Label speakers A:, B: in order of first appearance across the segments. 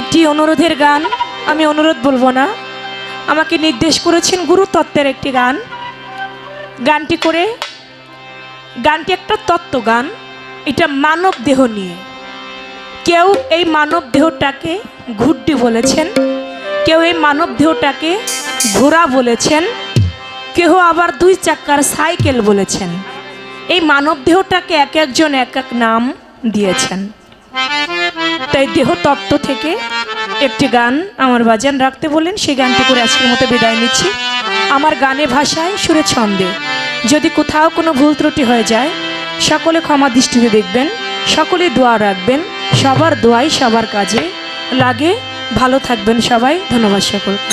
A: একটি অনুরোধের গান, আমি অনুরোধ বলব না। আমাকে নির্দেশ করেছেন গুরুতত্ত্বের একটি গান। গানটি করে, গানটি একটা তত্ত্ব গান, এটা মানব দেহ নিয়ে। কেউ এই মানব দেহটাকে ঘুড্ডি বলেছেন, কেউ এই মানব দেহটাকে ঘোড়া বলেছেন কেউ আবার দুই চাক্কার সাইকেল বলেছেন। এই মানব দেহটাকে এক একজন এক এক নাম দিয়েছেন। তাই দেহ তত্ত্ব থেকে একটি গান আমার বাজান রাখতে বললেন সেই গানটি করে আজকের মতো বিদায় নিচ্ছি। আমার গানে ভাষায় সুরে ছন্দে। যদি কোথাও কোনো ভুল ত্রুটি হয়ে যায়, সকলে ক্ষমা দৃষ্টিতে দেখবেন, সকলে দোয়া রাখবেন, সবার দোয়াই সবার কাজে লাগে। ভালো থাকবেন সবাই, ধন্যবাদ সকলকে।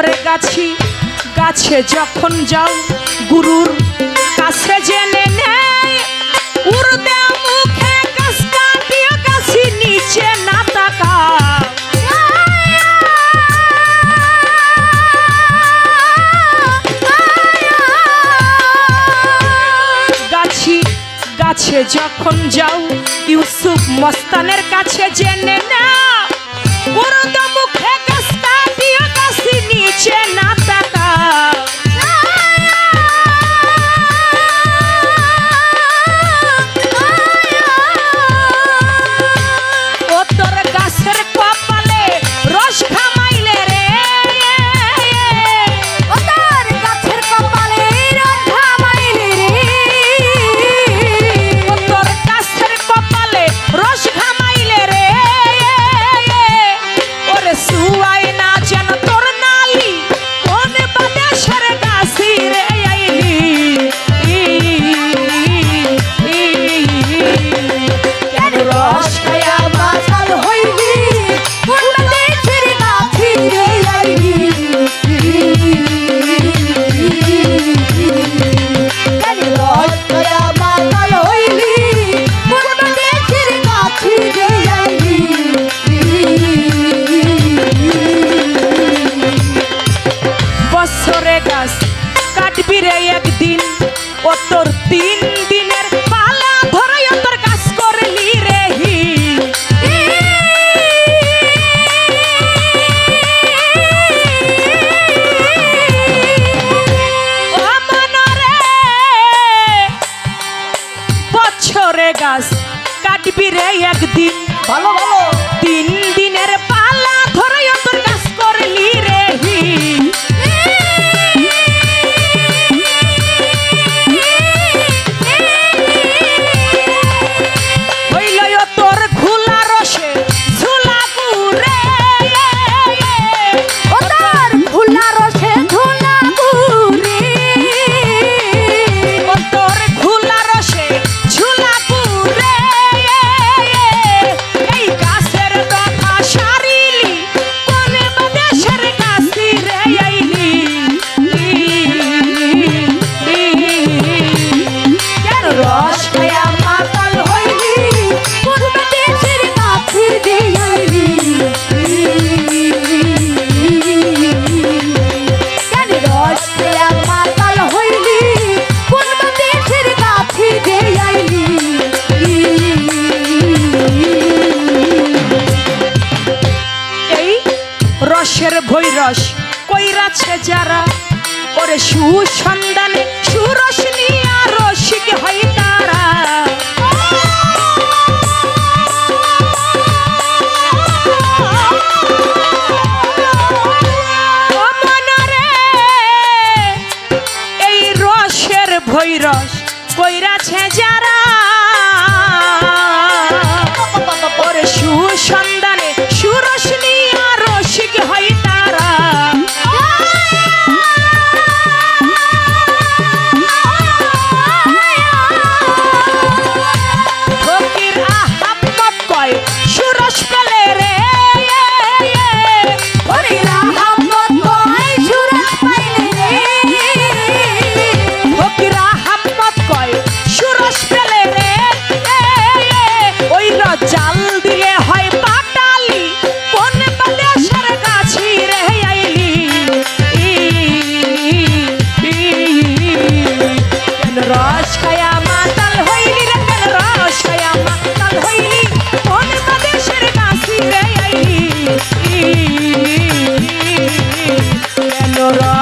A: ওরে গাছি, গাছে যখন যাও, গুরুর কাছে জেনে না যখন যাও, ইউসুফ মস্তানের কাছে জেনে নাও। উর্দে মুখে দাস কাটবি রে একদিন।
B: ভালো ভালো।
A: কৈরস কৈরাছে যারা ওরে সুসন্ধানে সুরস নিয়া রসিক হয় তোরা